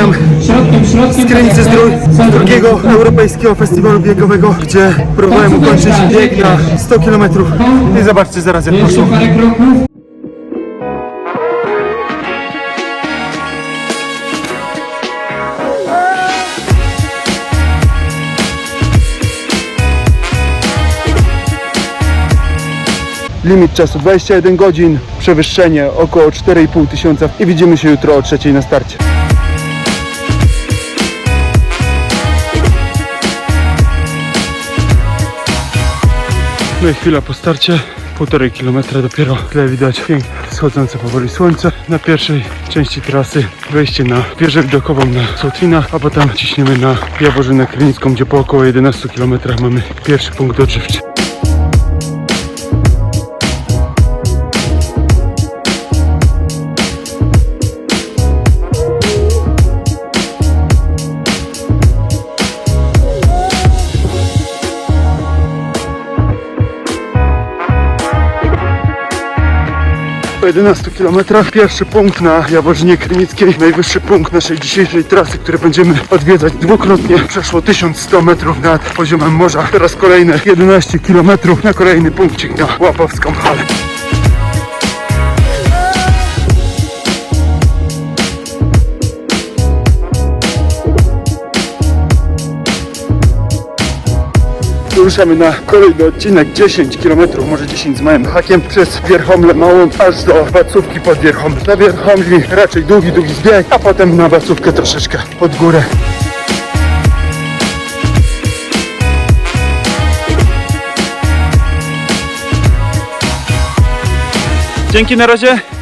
Pozdrawiam z Krynicy z, dru- z drugiego Europejskiego Festiwalu Biegowego, gdzie próbowałem ukończyć bieg na 100 km. I zobaczcie zaraz jak poszło. Limit czasu 21 godzin, przewyższenie około 4,5 tysiąca i widzimy się jutro o trzeciej na starcie. Chwila po starcie, półtorej kilometra dopiero, tyle widać pięknie wschodzące powoli słońce. Na pierwszej części trasy wejście na wieżę widokową na Sotwinach, a potem ciśniemy na Jaworzynę Krynicką, gdzie po około 11 kilometrach mamy pierwszy punkt odżywczy. Po 11 kilometrach pierwszy punkt na Jaworzynie Krynickiej, najwyższy punkt naszej dzisiejszej trasy, który będziemy odwiedzać dwukrotnie. Przeszło 1100 metrów nad poziomem morza. Teraz kolejne 11 kilometrów na kolejny punkcik na Łapowską Halę. Ruszamy na kolejny odcinek 10 km, może 10 z małym hakiem przez Wierchomlę Małą aż do Wacówki pod Wierchomlę. Na Wierchomli raczej długi, długi zbieg, a potem na Wacówkę troszeczkę pod górę. Dzięki na razie.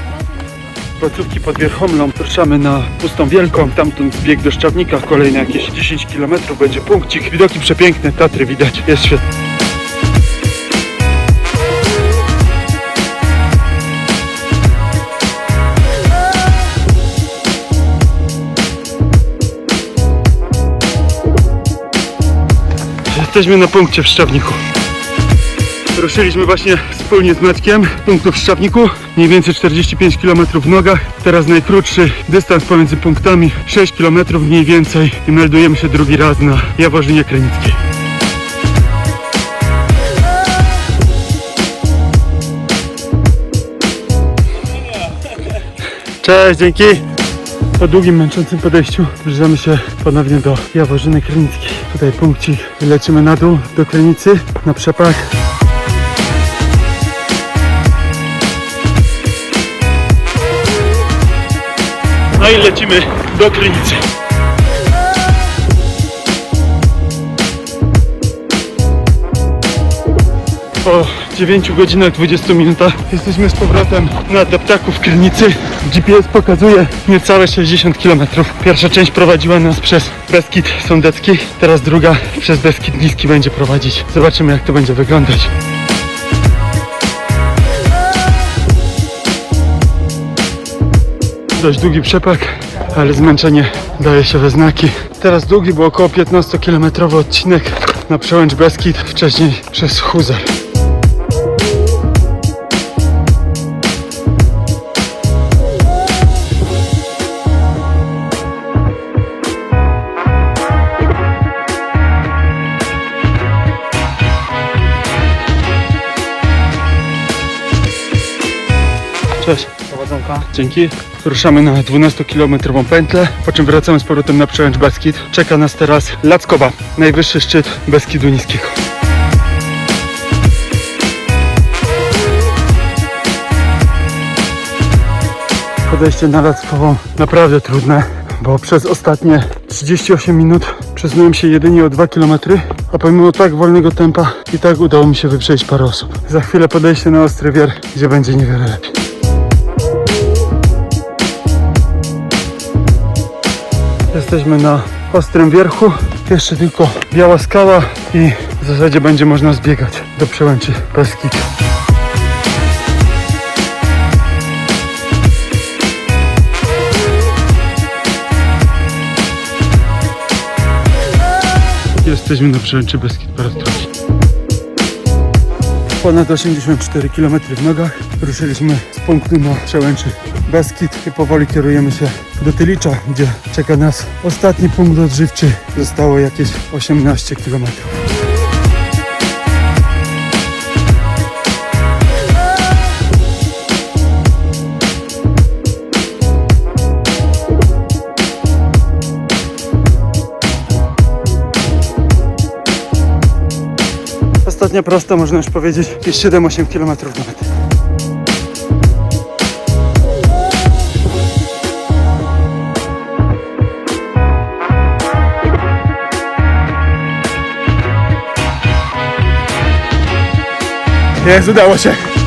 Placówki pod Wierchomlą ruszamy na Pustą Wielką, tamtąd zbieg do Szczawnika, kolejne jakieś 10 km będzie punkcik. Widoki przepiękne, Tatry widać, jest świetnie. Jesteśmy na punkcie w Szczawniku. Ruszyliśmy właśnie wspólnie z Maćkiem z punktu w Szczawniku, mniej więcej 45 km w nogach. Teraz najkrótszy dystans pomiędzy punktami 6 km mniej więcej i meldujemy się drugi raz na Jaworzynie Krynickiej. Cześć, dzięki! Po długim, męczącym podejściu zbliżamy się ponownie do Jaworzyny Krynickiej. Tutaj punkcik, lecimy na dół do Krynicy, na przepach. No i lecimy do Krynicy. Po 9 godzinach 20 minutach jesteśmy z powrotem na deptaku w Krynicy. GPS pokazuje niecałe 60 km. Pierwsza część prowadziła nas przez Beskid Sądecki, teraz druga przez Beskid Niski będzie prowadzić. Zobaczymy jak to będzie wyglądać. Dość długi przepak, ale zmęczenie daje się we znaki. Teraz długi, bo około 15-kilometrowy odcinek na przełęcz Beskid, wcześniej przez Huzar. Cześć. Prowadzonka. Dzięki. Ruszamy na 12-kilometrową pętlę, po czym wracamy z powrotem na przełęcz Beskid. Czeka nas teraz Lackowa, najwyższy szczyt Beskidu Niskiego. Podejście na Lackową naprawdę trudne, bo przez ostatnie 38 minut przesunąłem się jedynie o 2 km, a pomimo tak wolnego tempa i tak udało mi się wyprzeć parę osób. Za chwilę podejście na Ostry Wier, gdzie będzie niewiele lepiej. Jesteśmy na ostrym wierchu. Jeszcze tylko biała skała i w zasadzie będzie można zbiegać do przełęczy Beskid. Jesteśmy na przełęczy Beskid drugi. Ponad 84 km w nogach. Ruszyliśmy z punktu na przełęczy Beskid i powoli kierujemy się do Tylicza, gdzie czeka nas ostatni punkt odżywczy. Zostało jakieś 18 km. Ostatnia prosta, można już powiedzieć, jest 7-8 km do. Jest, udało się.